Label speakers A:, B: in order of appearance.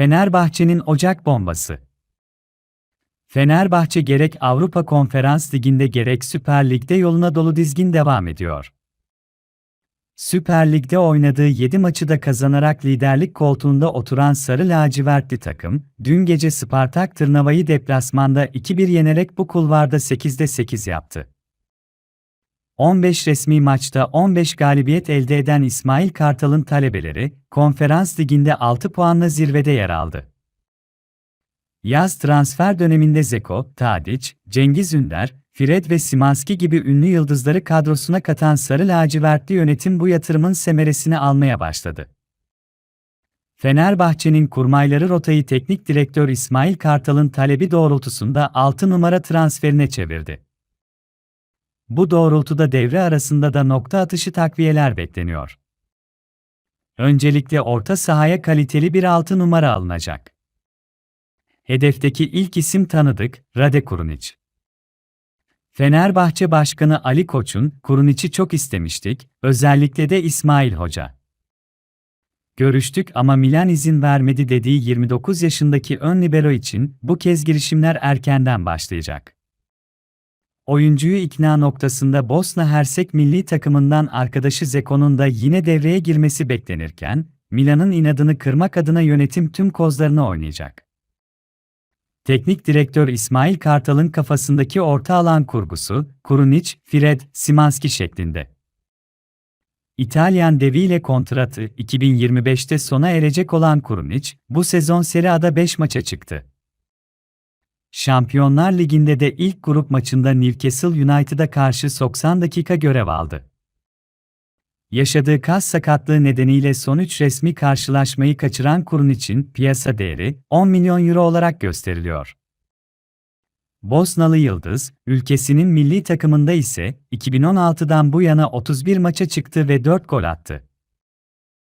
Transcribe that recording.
A: Fenerbahçe'nin Ocak bombası. Fenerbahçe gerek Avrupa Konferans Ligi'nde gerek Süper Lig'de yoluna dolu dizgin devam ediyor. Süper Lig'de oynadığı 7 maçı da kazanarak liderlik koltuğunda oturan Sarı Lacivertli takım, dün gece Spartak Tırnava'yı deplasmanda 2-1 yenerek bu kulvarda 8'de 8 yaptı. 15 resmi maçta 15 galibiyet elde eden İsmail Kartal'ın talebeleri, Konferans Ligi'nde 6 puanla zirvede yer aldı. Yaz transfer döneminde Zeko, Tadic, Cengiz Ünder, Fred ve Simanski gibi ünlü yıldızları kadrosuna katan Sarı Lacivertli yönetim bu yatırımın semeresini almaya başladı. Fenerbahçe'nin kurmayları rotayı teknik direktör İsmail Kartal'ın talebi doğrultusunda 6 numara transferine çevirdi. Bu doğrultuda devre arasında da nokta atışı takviyeler bekleniyor. Öncelikle orta sahaya kaliteli bir 6 numara alınacak. Hedefteki ilk isim tanıdık, Rade Kurunic. Fenerbahçe Başkanı Ali Koç'un Kurunic'i çok istemiştik, özellikle de İsmail Hoca. Görüştük ama Milan izin vermedi dediği 29 yaşındaki ön libero için bu kez girişimler erkenden başlayacak. Oyuncuyu ikna noktasında Bosna Hersek milli takımından arkadaşı Zeko'nun da yine devreye girmesi beklenirken, Milan'ın inadını kırmak adına yönetim tüm kozlarını oynayacak. Teknik direktör İsmail Kartal'ın kafasındaki orta alan kurgusu, Kurunic, Fred, Simanski şeklinde. İtalyan deviyle kontratı 2025'te sona erecek olan Kurunic, bu sezon Serie A'da 5 maça çıktı. Şampiyonlar Ligi'nde de ilk grup maçında Newcastle United'a karşı 90 dakika görev aldı. Yaşadığı kas sakatlığı nedeniyle son 3 resmi karşılaşmayı kaçıran kurun için piyasa değeri 10 milyon euro olarak gösteriliyor. Bosnalı Yıldız, ülkesinin milli takımında ise 2016'dan bu yana 31 maça çıktı ve 4 gol attı.